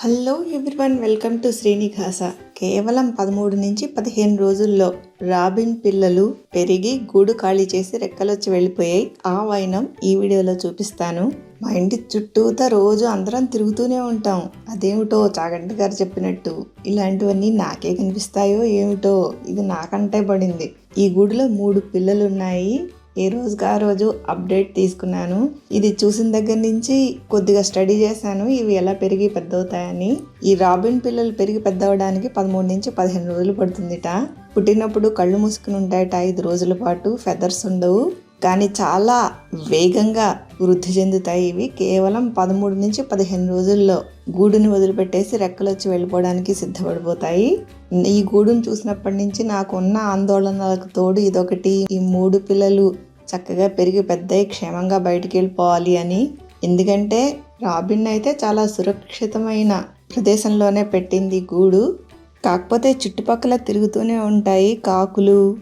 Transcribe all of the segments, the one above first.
Hello everyone welcome to Srinivasa. కేవలం పదమూడు నుంచి పదిహేను రోజుల్లో రాబిన్ పిల్లలు పెరిగి గూడు ఖాళీ చేసి రెక్కలొచ్చి వెళ్ళిపోయాయి. ఆ వైనం ఈ వీడియోలో చూపిస్తాను. మా ఇంటి చుట్టూతా రోజు అందరం తిరుగుతూనే ఉంటాం. అదేమిటో చాగంటి గారు చెప్పినట్టు ఇలాంటివన్నీ నాకే కనిపిస్తాయో ఏమిటో ఇది నాకంటే పడింది. ఈ గూడులో మూడు పిల్లలు ఉన్నాయి ఏ రోజుకి ఆ రోజు అప్డేట్ తీసుకున్నాను. ఇది చూసిన దగ్గర నుంచి కొద్దిగా స్టడీ చేశాను. ఇవి ఎలా పెరిగి పెద్ద అవుతాయని ఈ రాబిన్ పిల్లలు పెరిగి పెద్ద అవడానికి పదమూడు నుంచి పదిహేను రోజులు పడుతుందిట. పుట్టినప్పుడు కళ్ళు మూసుకుని ఉంటాయట. ఐదు రోజుల పాటు ఫెదర్స్ ఉండవు. కానీ చాలా వేగంగా వృద్ధి చెందుతాయి ఇవి. కేవలం పదమూడు నుంచి పదిహేను రోజుల్లో గూడుని వదిలిపెట్టేసి రెక్కలు వచ్చి వెళ్ళిపోవడానికి సిద్ధపడిపోతాయి. ఈ గూడును చూసినప్పటి నుంచి నాకున్న ఆందోళనలకు తోడు ఇదొకటి. ఈ మూడు పిల్లలు చక్కగా పెరిగి పెద్దయి క్షేమంగా బయటికి వెళ్ళిపోవాలి అని. ఎందుకంటే రాబిన్ అయితే చాలా సురక్షితమైన ప్రదేశంలోనే పెట్టింది గూడు. కాకపోతే చుట్టుపక్కల తిరుగుతూనే ఉంటాయి కాకులు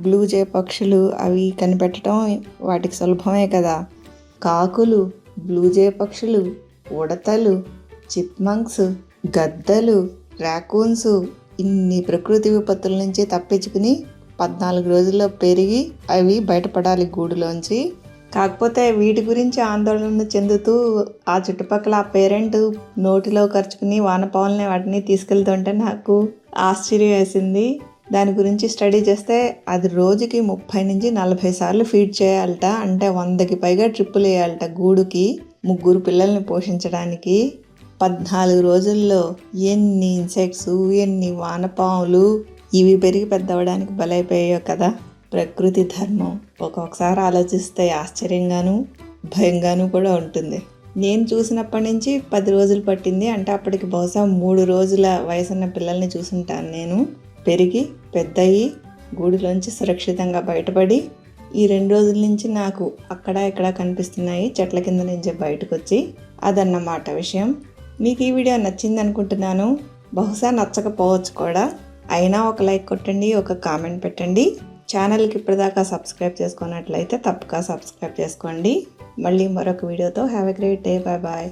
బ్లూ జే పక్షులు అవి కనిపెట్టడం వాటికి సులభమే కదా. కాకులు బ్లూ జే పక్షులు ఉడతలు చిప్మంక్స్ గద్దలు రాకూన్స్ ఇన్ని ప్రకృతి విపత్తుల నుంచి తప్పించుకుని పద్నాలుగు రోజుల్లో పెరిగి అవి బయటపడాలి గూడులోంచి. కాకపోతే వీటి గురించి ఆందోళన చెందుతూ ఆ చుట్టుపక్కల ఆ పేరెంట్ నోటిలో ఖర్చుకుని వానపావులని వాటిని తీసుకెళ్తుంటే నాకు ఆశ్చర్యం వేసింది. దాని గురించి స్టడీ చేస్తే అది రోజుకి ముప్పై నుంచి నలభై సార్లు ఫీడ్ చేయాలట అంటే వందకి పైగా ట్రిప్పులు వేయాలట గూడుకి ముగ్గురు పిల్లల్ని పోషించడానికి. పద్నాలుగు రోజుల్లో ఎన్ని ఇన్సెక్ట్స్ ఎన్ని వానపాములు ఇవి పెరిగి పెద్దవడానికి బలైపోయాయో కదా. ప్రకృతి ధర్మం. ఒక్కొక్కసారి ఆలోచిస్తే ఆశ్చర్యంగాను భయంగాను కూడా ఉంటుంది. నేను చూసినప్పటి నుంచి పది రోజులు పట్టింది అంటే అప్పటికి బహుశా మూడు రోజుల వయసున్న పిల్లల్ని చూసుంటాను నేను. పెరిగి పెద్దయి గూడులోంచి సురక్షితంగా బయటపడి ఈ రెండు రోజుల నుంచి నాకు అక్కడ ఇక్కడ కనిపిస్తున్నాయి చెట్ల కింద నుంచి బయటకు వచ్చి అదన్నమాట విషయం. మీకు ఈ వీడియో నచ్చింది అనుకుంటున్నాను బహుశా నచ్చకపోవచ్చు కూడా. అయినా ఒక లైక్ కొట్టండి ఒక కామెంట్ పెట్టండి. ఛానల్కి ఇప్పటిదాకా సబ్స్క్రైబ్ చేసుకున్నట్లయితే తప్పక సబ్స్క్రైబ్ చేసుకోండి. మళ్ళీ మరొక వీడియోతో have a great day bye bye